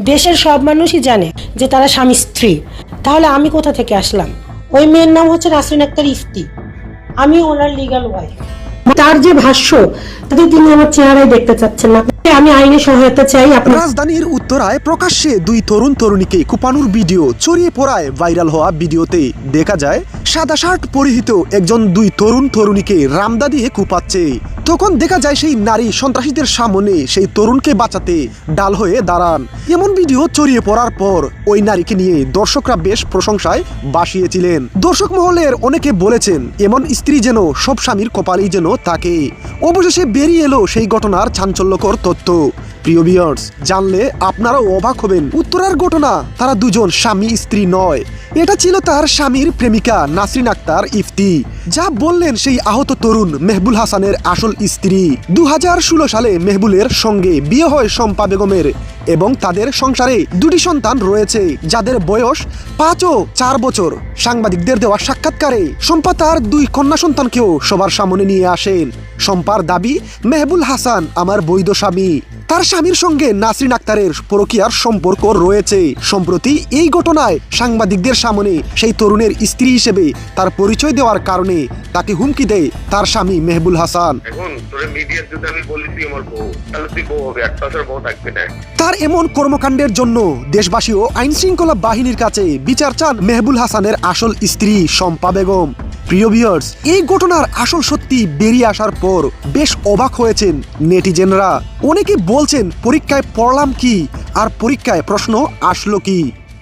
দেশের সব মানুষই জানে যে তারা স্বামী স্ত্রী। তাহলে আমি কোথা থেকে আসলাম? ওই মেয়ের নাম হচ্ছে নাসরিন আক্তার ইফতি। আমি ওনার লিগাল ওয়াইফ তার যে ভাষ্য, তাতে তিনি আমার চেহারাই দেখতে চাচ্ছেন না। আমি আইনি সহায়তা চাই আপনার রাজধানীর উত্তরায় প্রকাশ্যে দুই তরুণ তরুণীকে কুপানোর ভিডিও ছড়িয়ে পড়ায় ভাইরাল হওয়া ভিডিওতে দেখা যায় সাদা শার্ট পরিহিত একজন দুই তরুণ তরুণীকে রামদা দিয়ে কুপাচ্ছে। তখন দেখা যায় সেই নারী সন্ত্রাসীদের সামনে সেই তরুণকে বাঁচাতে ডাল হয়ে দাঁড়ান। এমন ভিডিও ছড়িয়ে পড়ার পর ওই নারীকে নিয়ে দর্শকরা বেশ প্রশংসায় বাসিয়েছিলেন। দর্শক মহলের অনেকে বলেছেন, এমন স্ত্রী যেন সব স্বামীর কপালেই যেন থাকে অবশেষে বেরিয়ে এলো সেই ঘটনার চাঞ্চল্যকর তথ্য। প্রিয় বিয়ার্স জানলে আপনারাও অবাক হবেন। উত্তরার ঘটনা, তারা দুজন স্বামী, স্ত্রী নয়। এটা ছিল তার স্বামীর প্রেমিকা নাসরিন আক্তার ইফতি। যা বললেন সেই আহত তরুণ মেহবুল হাসানের আসল স্ত্রী। দু হাজার ষোলো সালে মেহবুলের সঙ্গে বিয়ে হয় শম্পা বেগমের। এবং তাদের সংসারে দুটি সন্তান রয়েছে যাদের বয়স পাঁচ ও চার বছর। সাংবাদিকদের দেওয়া সাক্ষাৎকারে শম্পা তার দুই কন্যা সন্তানকেও সবার সামনে নিয়ে আসেন। সম্পার দাবি মেহবুল হাসান আমার বৈধ স্বামী। তার স্বামীর সঙ্গে নাসরিন আক্তারের পরকীয়ার সম্পর্ক রয়েছে। সম্প্রতি এই ঘটনায় সাংবাদিকদের সামনে সেই তরুণের স্ত্রী হিসেবে তার পরিচয় দেওয়ার কারণে তাকে হুমকি দেয় তার স্বামী মেহবুল হাসান। তোর তার এমন কর্মকাণ্ডের জন্য দেশবাসী ও আইন শৃঙ্খলা বাহিনীর কাছে বিচার চান মেহবুল হাসানের আসল স্ত্রী শম্পা বেগম। প্রিয় ভিউয়ার্স এই ঘটনার আসল সত্যি বেরিয়ে আসার পর বেশ অবাক হয়েছেন নেটিজেনরা। অনেকে বলছেন, পরীক্ষায় পড়লাম কি? আর পরীক্ষায় প্রশ্ন আসলো কি?